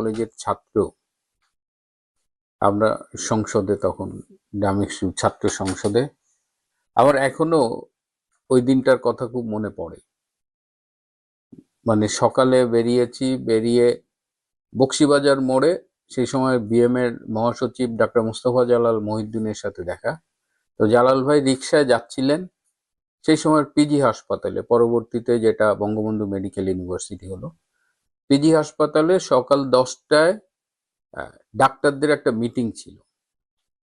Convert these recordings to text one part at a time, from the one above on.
কলেজের ছাত্র। আমরা সংসদে তখন ডামিক ছাত্র সংসদে। আমার এখনও ওই দিনটার কথা খুব মনে পড়ে। মানে সকালে বেরিয়েছি, বেরিয়ে বক্সিবাজার মোড়ে, সেই সময় বিএম এর মহাসচিব ডক্টর মুস্তফা জালাল মহিউদ্দিনের সাথে দেখা। তো জালাল ভাই রিক্সায় যাচ্ছিলেন, সেই সময় পিজি হাসপাতালে। পরবর্তীতে যেটা বঙ্গবন্ধু মেডিকেল ইউনিভার্সিটি হলো। পিজি হাসপাতালে সকাল দশটায় ডাক্তারদের একটা মিটিং ছিল।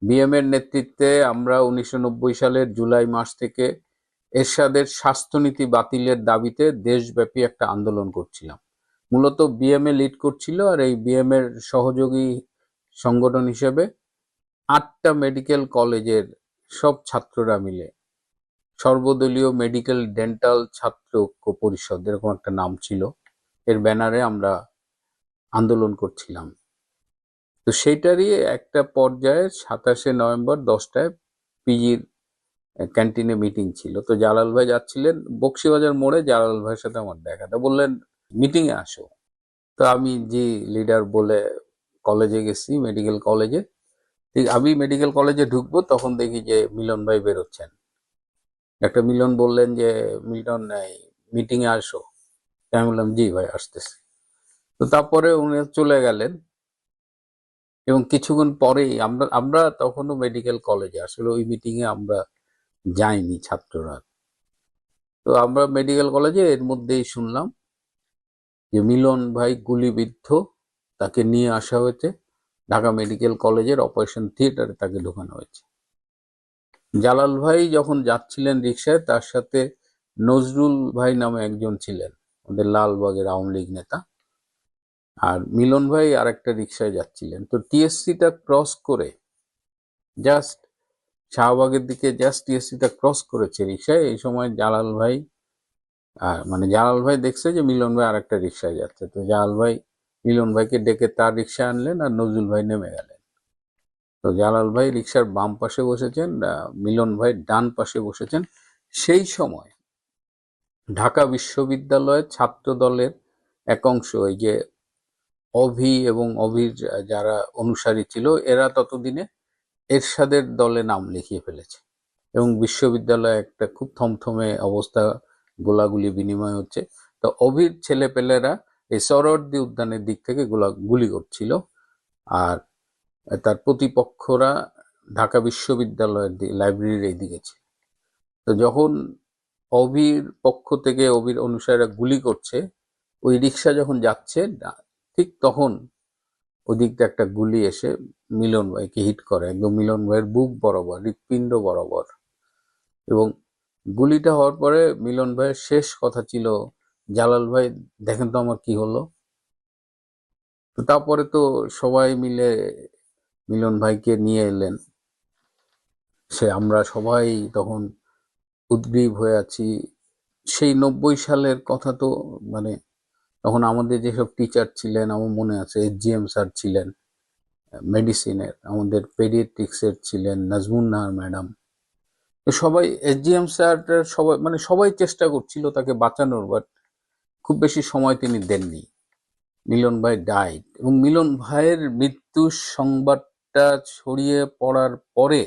বিএম এর নেতৃত্বে আমরা উনিশশো নব্বই সালের জুলাই মাস থেকে এরশাদের স্বাস্থ্যনীতি বাতিলের দাবিতে দেশব্যাপী একটা আন্দোলন করছিলাম। মূলত বিএমএ লিড করছিল আর এই বিএম এর সহযোগী সংগঠন হিসেবে আটটা মেডিকেল কলেজের সব ছাত্ররা মিলে সর্বদলীয় মেডিকেল ডেন্টাল ছাত্র ঐক্য পরিষদ, এরকম একটা নাম ছিল। এর ব্যানারে আমরা আন্দোলন করছিলাম। তো সেইটারই একটা পর্যায়ে সাতাশে নভেম্বর দশটায় পিজির ক্যান্টিনে মিটিং ছিল। তো জালাল ভাই যাচ্ছিলেন বক্সিবাজার মোড়ে, জালাল ভাইয়ের সাথে আমার দেখা। তা বললেন মিটিংয়ে আসো। তো আমি জি লিডার বলে কলেজে গেছি, মেডিকেল কলেজে ঠিক আমি মেডিকেল কলেজে ঢুকবো, তখন দেখি যে মিলন ভাই বেরোচ্ছেন। একটা মিলন বললেন যে, মিলন মিটিং এ আসো। আমি বললাম, জি ভাই, আসতেছি। তো তারপরে উনি চলে গেলেন। এবং কিছুক্ষণ পরেই আমরা আমরা তখনও মেডিকেল কলেজে আসলে ওই মিটিং এ আমরা যাইনি ছাত্ররা। তো আমরা মেডিকেল কলেজে এর মধ্যেই শুনলাম যে মিলন ভাই গুলিবিদ্ধ, তাকে নিয়ে আসা হয়েছে। ঢাকা মেডিকেল কলেজের অপারেশন থিয়েটারে তাকে ঢোকানো হয়েছে। জালাল ভাই যখন যাচ্ছিলেন রিক্সায় তার সাথে নজরুল ভাই নামে একজন ছিলেন। ওদের লালবাগের আওয়ামী লীগ নেতা। আর মিলন ভাই আর একটা রিক্সায় যাচ্ছিলেন। তো টিএসসিটা ক্রস করে জাস্ট শাহবাগের দিকে জাস্ট টিএসসিটা ক্রস করেছে রিক্সায় এই সময় জালাল ভাই আহ, মানে জালাল ভাই দেখছে যে মিলন ভাই আরেকটা রিক্সায় যাচ্ছে। তো জালাল ভাই মিলন ভাইকে ডেকে তার রিক্সা আনলেন আর নজরুল ভাই নেমে গেলেন। তো জালাল ভাই রিক্সার বাম পাশে বসেছেন মিলন ভাই ডান পাশে বসেছেন। সেই সময় ঢাকা বিশ্ববিদ্যালয়ের ছাত্র দলের এক অংশ, এই যে অভি এবং অভির যারা অনুসারী ছিল, এরা ততদিনে এরশাদের দলে নাম লিখিয়ে ফেলেছে। এবং বিশ্ববিদ্যালয়ে একটা খুব থমথমে অবস্থা, গোলাগুলি বিনিময় হচ্ছে। তো অভির ছেলেপেলেরা এই সরোয়ার্দী উদ্যানের দিক থেকে গোলা, গুলি করছিল। আর তার প্রতিপক্ষরা ঢাকা বিশ্ববিদ্যালয়ের লাইব্রেরির এই দিকে ছিল। তো যখন অভির পক্ষ থেকে অভির অনুসারীরা গুলি করছে। ওই রিক্সা যখন যাচ্ছে ঠিক তখন ওদিকটা একটা গুলি এসে মিলন ভাইকে হিট করে। একদম মিলন ভাইয়ের বুক বরাবর, হৃৎপিণ্ড বরাবর। এবং গুলিটা হওয়ার পরে মিলন ভাইয়ের শেষ কথা ছিল, জালাল ভাই, দেখেন তো আমার কি হলো? তো তারপরে তো সবাই মিলে মিলন ভাইকে নিয়ে এলেন। সে, আমরা সবাই তখন উদ্গ্রীব হয়ে আছি। সেই নব্বই সালের কথা তো মানে তখন আমাদের যেসব টিচার ছিলেন, আমার মনে আছে এসজিএম স্যার ছিলেন মেডিসিনের আমাদের পেডিয়াট্রিক্সের ছিলেন, নাজমুন নাহার ম্যাডাম। সবাই এসজিএম স্যার সবাই মানে সবাই চেষ্টা করছিল তাকে বাঁচানোর বাট খুব বেশি সময় তিনি দেননি। মিলন ভাই ডাইড এবং মিলন ভাইয়ের মৃত্যুর সংবাদটা ছড়িয়ে পড়ার পরে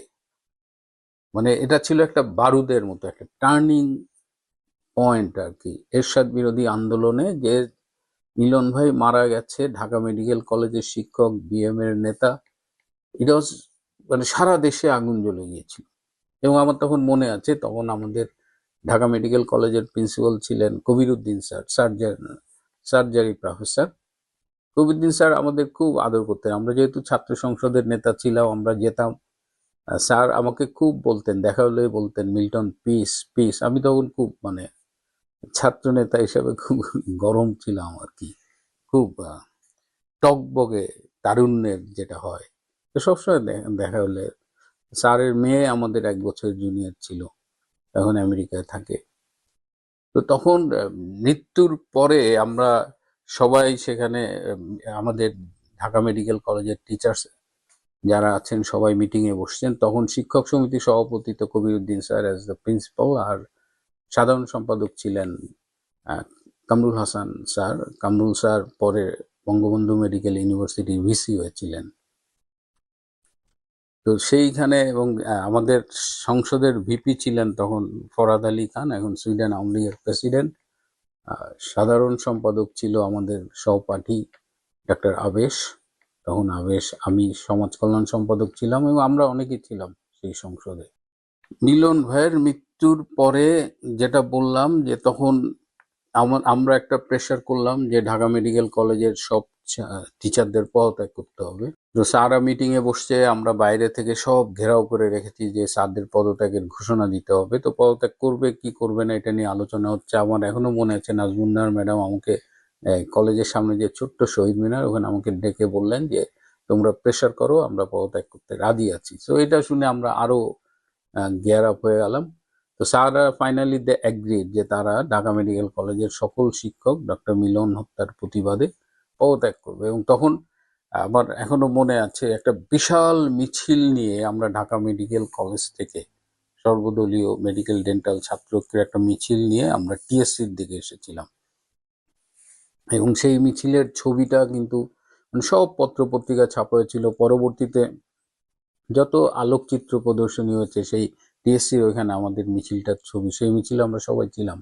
মানে এটা ছিল একটা বারুদের মতো, একটা টার্নিং পয়েন্ট আর কি এরশাদ বিরোধী আন্দোলনে যে মিলন ভাই মারা গেছে, ঢাকা মেডিকেল কলেজের শিক্ষক বিএম এর নেতা এটা মানে সারা দেশে আগুন জ্বলে গিয়েছিল। এবং আমার তখন মনে আছে, তখন আমাদের ঢাকা মেডিকেল কলেজের প্রিন্সিপাল ছিলেন কবিরুদ্দিন স্যার সার্জার সার্জারি প্রফেসর। কবিরুদ্দিন স্যার আমাদের খুব আদর করতেন। আমরা যেহেতু ছাত্র সংসদের নেতা ছিলাম, আমরা যেতাম স্যার আমাকে খুব বলতেন, দেখা হলে বলতেন, মিল্টন পিস পিস আমি তখন খুব মানে ছাত্র নেতা হিসেবে খুব গরম ছিলাম আর কি। খুব টকবগে, তারুণ্যের যেটা হয়। তো সবসময় দেখা হলে স্যারের মেয়ে আমাদের এক বছর জুনিয়র ছিল, এখন আমেরিকায় থাকে। তো তখন মৃত্যুর পরে আমরা সবাই সেখানে আমাদের ঢাকা মেডিকেল কলেজের টিচার্স যারা আছেন, সবাই মিটিং এ বসছেন। তখন শিক্ষক সমিতি সভাপতি তো Kabiruddin sir as the principal আর সাধারণ সম্পাদক ছিলেন কামরুল হাসান স্যার। কামরুল স্যার পরে বঙ্গবন্ধু মেডিকেল ইউনিভার্সিটির ভিসি হয়েছিলেন তো সেইখানে এবং আমাদের সংসদের ভিপি ছিলেন তখন ফরাদ আলী খান, এখন সুইডেন আওয়ামী লীগের প্রেসিডেন্ট সাধারণ সম্পাদক ছিল আমাদের সহপাঠী ডাক্তার আবেশ। তখন আবেশ, আমি সমাজ কল্যাণ সম্পাদক ছিলাম এবং আমরা অনেকেই ছিলাম সেই সংসদে। মিলন ভাইয়ের মৃত্যুর পরে যেটা বললাম যে তখন আমার একটা প্রেশার করলাম যে ঢাকা মেডিকেল কলেজের সব টিচারদের পদত্যাগ করতে হবে। তো স্যাররা মিটিং এ বসছে, আমরা বাইরে থেকে সব ঘেরাও করে রেখেছি যে স্যারদের পদত্যাগের ঘোষণা দিতে হবে। তো পদত্যাগ করবে, কি করবে না, এটা নিয়ে আলোচনা হচ্ছে। আমার এখনও মনে আছে নাজমুন্নার ম্যাডাম আমাকে কলেজের সামনে যে ছোট্ট শহীদ মিনার, ওখানে আমাকে ডেকে বললেন যে, তোমরা প্রেশার করো, আমরা পদত্যাগ করতে রাজি আছি। তো এটা শুনে আমরা আরও গিয়ার আপ হয়ে গেলাম। তো স্যাররা ফাইনালি দে অ্যাগ্রিড যে তারা ঢাকা মেডিকেল কলেজের সকল শিক্ষক ডক্টর মিলন হত্যার প্রতিবাদে পদত্যাগ করবে। এবং তখন আমার এখনও মনে আছে একটা বিশাল মিছিল নিয়ে আমরা ঢাকা মেডিকেল কলেজ থেকে সর্বদলীয় মেডিকেল ডেন্টাল ছাত্রকে একটা মিছিল নিয়ে আমরা টিএসসির দিকে এসেছিলাম। এবং সেই মিছিলের ছবিটা কিন্তু মানে সব পত্র পত্রিকা ছাপা হয়েছিল। পরবর্তীতে যত আলোকচিত্র প্রদর্শনী হয়েছে, সেই টিএসসির ওইখানে আমাদের মিছিলটার ছবি, সেই মিছিলে আমরা সবাই ছিলাম।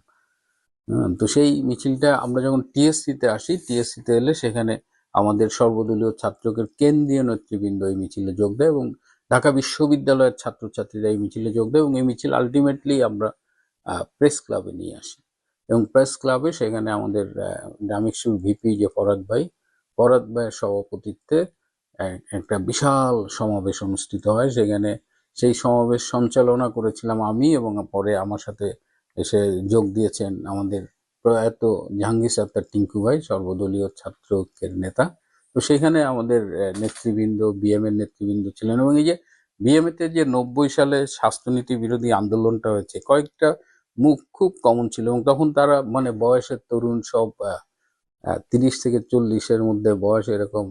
তো সেই মিছিলটা আমরা যখন টিএসসিতে আসি, টিএসসিতে এলে সেখানে আমাদের সর্বদলীয় ছাত্রকের কেন্দ্রীয় নেতৃবৃন্দ এই মিছিলে যোগ দেয় এবং ঢাকা বিশ্ববিদ্যালয়ের ছাত্রছাত্রীরা এই মিছিলে যোগ দেয় এবং এই মিছিল আলটিমেটলি আমরা প্রেস ক্লাবে নিয়ে আসি। এবং প্রেস ক্লাবে সেখানে আমাদের ডামিকসুর ভিপি যে ফরাদ ভাই, ফরাদ ভাইয়ের সভাপতিত্বে একটা বিশাল সমাবেশ অনুষ্ঠিত হয়। সেখানে সেই সমাবেশ সঞ্চালনা করেছিলাম আমি এবং পরে আমার সাথে এসে যোগ দিয়েছেন আমাদের প্রয়াত জাহাঙ্গীর সাত্তার টিঙ্কু ভাই, সর্বদলীয় ছাত্রকের নেতা। তো সেখানে আমাদের নেতৃবৃন্দ বিএম এর নেতৃবৃন্দ ছিলেন এবং এই যে বিএমএ তে যে নব্বই সালে স্বাস্থ্যনীতি বিরোধী আন্দোলনটা হয়েছে, কয়েকটা মুখ খুব কমন ছিল এবং তখন তারা মানে বয়সের তরুণ সব তিরিশ থেকে চল্লিশের মধ্যে বয়স এরকম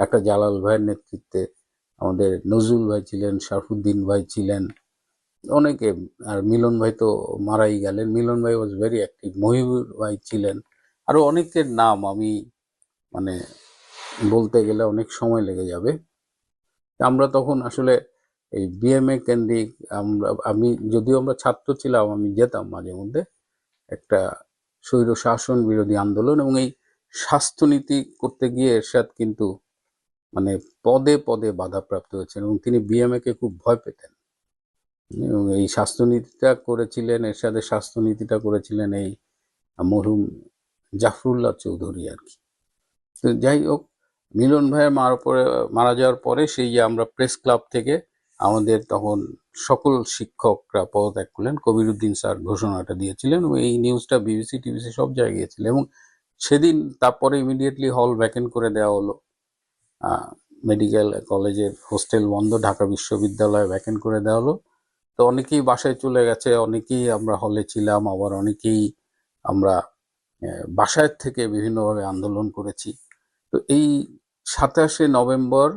একটা জালাল ভাইয়ের নেতৃত্বে আমাদের নজরুল ভাই ছিলেন, শারফুদ্দিন ভাই ছিলেন, অনেকে, আর মিলন ভাই তো মারাই গেলেন। মিলন ভাই ওয়াজ ভেরি অ্যাক্টিভ মহিবুর ভাই ছিলেন। আরও অনেকের নাম আমি মানে বলতে গেলে অনেক সময় লেগে যাবে। আমরা তখন আসলে এই বিএমএ কেন্দ্রিক আমরা, আমি যদিও আমরা ছাত্র ছিলাম, আমি যেতাম মাঝে মধ্যে একটা স্বৈর শাসন বিরোধী আন্দোলন এবং এই স্বাস্থ্যনীতি করতে গিয়ে এরশাদ কিন্তু মানে পদে পদে বাধাপ্রাপ্ত হয়েছেন এবং তিনি বিএমএ কে খুব ভয় পেতেন। এবং এই স্বাস্থ্যনীতিটা করেছিলেন, এরশাদের স্বাস্থ্যনীতিটা করেছিলেন এই মরহুম জাফরুল্লাহ চৌধুরী আর কি। তো যাই হোক, মিলন ভাইয়ের মারা পরে মারা যাওয়ার পরে সেই যে আমরা প্রেস ক্লাব থেকে আমাদের তখন সকল শিক্ষকরা পদত্যাগ করলেন। কবিরুদ্দিন স্যার ঘোষণাটা দিয়েছিলেন এবং এই নিউজটা বিবিসি টিভিসি সব জায়গায় গিয়েছিল এবং সেদিন তারপরে ইমিডিয়েটলি হল ভ্যাকেন্ট করে দেওয়া হলো। মেডিকেল কলেজের হোস্টেল বন্ধ, ঢাকা বিশ্ববিদ্যালয়ে ভ্যাকেন্ট করে দেওয়া হলো। তো অনেকেই বাসায় চলে গেছে, অনেকেই আমরা হলে ছিলাম, আবার অনেকেই আমরা বাসায় থেকে বিভিন্নভাবে আন্দোলন করেছি। তো এই সাতাশে নভেম্বর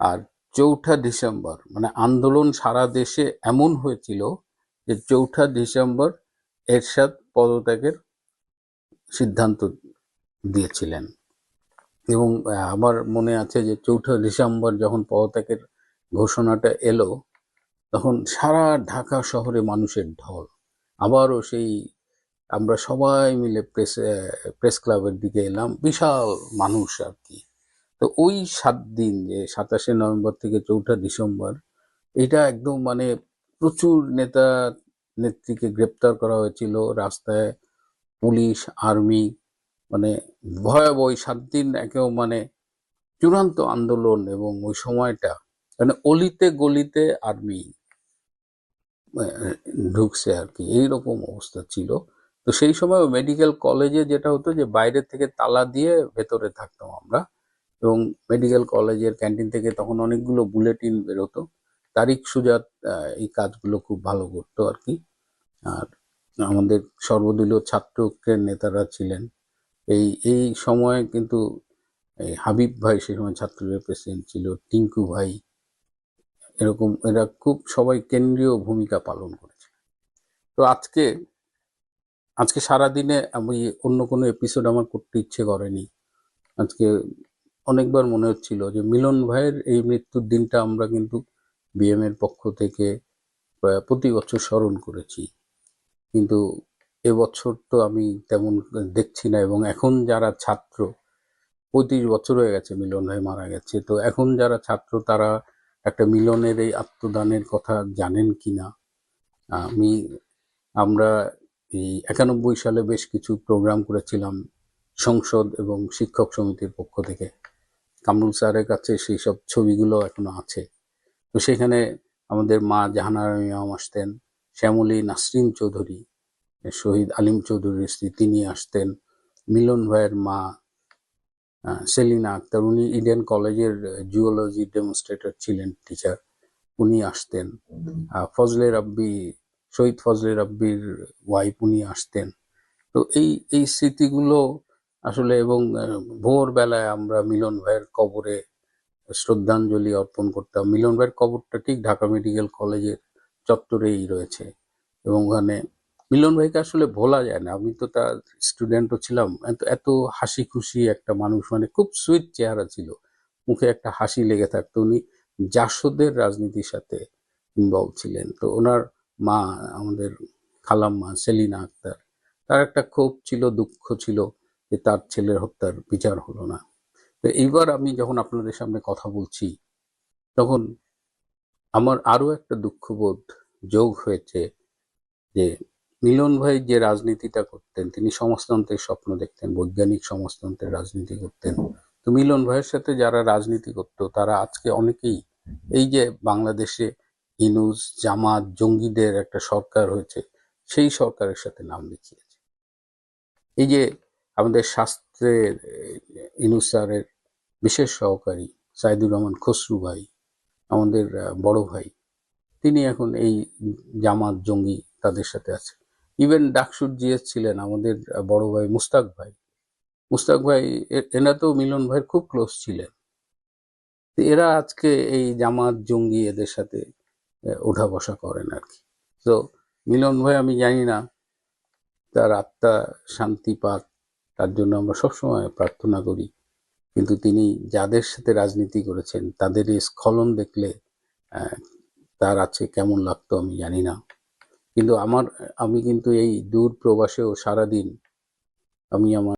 আর চৌঠা ডিসেম্বর মানে আন্দোলন সারা দেশে এমন হয়েছিল যে চৌঠা ডিসেম্বর এরশাদ পদত্যাগের সিদ্ধান্ত দিয়েছিলেন। এবং আমার মনে আছে যে চৌঠা ডিসেম্বর যখন পদত্যাগের ঘোষণাটা এলো, তখন সারা ঢাকা শহরে মানুষের ঢল। আবারও সেই আমরা সবাই মিলে প্রেস প্রেস ক্লাবের দিকে এলাম, বিশাল মানুষ আর কি। তো ওই সাত দিন যে সাতাশে নভেম্বর থেকে চৌঠা ডিসেম্বর, এটা একদম মানে প্রচুর নেতা নেত্রীকে গ্রেপ্তার করা হয়েছিল। রাস্তায় পুলিশ, আর্মি মানে ভয়াবহ ওই সাত দিন একেও মানে চূড়ান্ত আন্দোলন এবং ওই সময়টা মানে অলিতে গলিতে আর্মি ঢুকছে আর কি। এইরকম অবস্থা ছিল। তো সেই সময় মেডিকেল কলেজে যেটা হতো যে বাইরে থেকে তালা দিয়ে ভেতরে থাকতাম আমরা। এবং মেডিকেল কলেজের ক্যান্টিন থেকে তখন অনেকগুলো বুলেটিন বেরোতো। তারিক সুজাত এই কাজগুলো খুব ভালো করতো আর কি আর আমাদের সর্বদলীয় ছাত্রকের নেতারা ছিলেন। এই এই সময় কিন্তু, এই হাবিব ভাই সে সময় ছাত্রলীগের প্রেসিডেন্ট ছিল, টিঙ্কু ভাই, এরকম এরা খুব সবাই কেন্দ্রীয় ভূমিকা পালন করেছে। তো আজকে আজকে সারাদিনে আমি অন্য কোনো এপিসোড আমার করতে ইচ্ছে করেনি। আজকে অনেকবার মনে হচ্ছিল যে মিলন ভাইয়ের এই মৃত্যুর দিনটা আমরা কিন্তু বিএম এর পক্ষ থেকে প্রতি বছর স্মরণ করেছি। কিন্তু এবছর তো আমি তেমন দেখছি না এবং এখন যারা ছাত্র, পঁয়ত্রিশ বছর হয়ে গেছে মিলন ভাই মারা গেছে, তো এখন যারা ছাত্র তারা একটা মিলনের এই আত্মদানের কথা জানেন কি না আমি, আমরা এই একানব্বই সালে বেশ কিছু প্রোগ্রাম করেছিলাম সংসদ এবং শিক্ষক সমিতির পক্ষ থেকে। কামরুল স্যারের কাছে সেই সব ছবিগুলো এখনও আছে। তো সেখানে আমাদের মা জাহানারা মিয়াম আসতেন, শ্যামলী নাসরিন চৌধুরী, শহীদ আলিম চৌধুরীর স্ত্রী তিনি আসতেন, মিলন ভাইয়ের মা সেলিনা আক্তার, উনি ইডেন কলেজের জুওলজি ডেমনস্ট্রেটর ছিলেন টিচার উনি আসতেন। ফজলে রাব্বি, শহীদ ফজলে রাব্বির ওয়াইফ উনি আসতেন। তো এই এই স্মৃতিগুলো আসলে এবং ভোরবেলায় আমরা মিলন ভাইয়ের কবরে শ্রদ্ধাঞ্জলি অর্পণ করতাম। মিলন ভাইয়ের কবরটা ঠিক ঢাকা মেডিকেল কলেজের চত্বরেই রয়েছে এবং ওখানে মিলন ভাইকে আসলে ভোলা যায় না। আমি তো তার স্টুডেন্টও ছিলাম। এত এত হাসি খুশি একটা মানুষ মানে খুব সুইট চেহারা ছিল। মুখে একটা হাসি লেগে থাকতো। উনি জাসদের রাজনীতির সাথে ইনভলভ ছিলেন। তো ওনার মা, আমাদের খালাম্মা সেলিনা আক্তার, তার একটা ক্ষোভ ছিল, দুঃখ ছিল। যে তার ছেলের হত্যার বিচার হলো না। তো এইবার আমি যখন আপনাদের সামনে কথা বলছি, তখন আমার আরও একটা দুঃখবোধ যোগ হয়েছে যে মিলন ভাই যে রাজনীতিটা করতেন, তিনি সমাজতন্ত্রের স্বপ্ন দেখতেন, বৈজ্ঞানিক সমাজতন্ত্রের রাজনীতি করতেন। তো মিলন ভাইয়ের সাথে যারা রাজনীতি করতো, তারা আজকে অনেকেই এই যে বাংলাদেশে ইনুস, জামাত, জঙ্গিদের একটা সরকার হয়েছে, সেই সরকারের সাথে নাম লিখিয়েছে। এই যে আমাদের শাস্ত্রের আহ, ইনুস স্যারের বিশেষ সহকারী সাইদুর রহমান খসরু ভাই আমাদের বড় ভাই তিনি এখন এই জামাত জঙ্গি তাদের সাথে আছে। ইভেন ডাকসুর জিএস ছিলেন আমাদের বড় ভাই মুস্তাক ভাই। মুস্তাক ভাই এরা তো মিলন ভাইয়ের খুব ক্লোজ ছিলেন। এরা আজকে এই জামাত জঙ্গি এদের সাথে ওঠা বসা করেন আর কি। তো মিলন ভাই আমি জানি না তার আত্মা শান্তি পাক তার জন্য আমরা সবসময় প্রার্থনা করি। কিন্তু তিনি যাদের সাথে রাজনীতি করেছেন, তাদের এই স্খলন দেখলে তার আছে কেমন লাগতো আমি জানি না। কিন্তু আমার, আমি কিন্তু এই দূর প্রবাসেও সারাদিন আমি আমার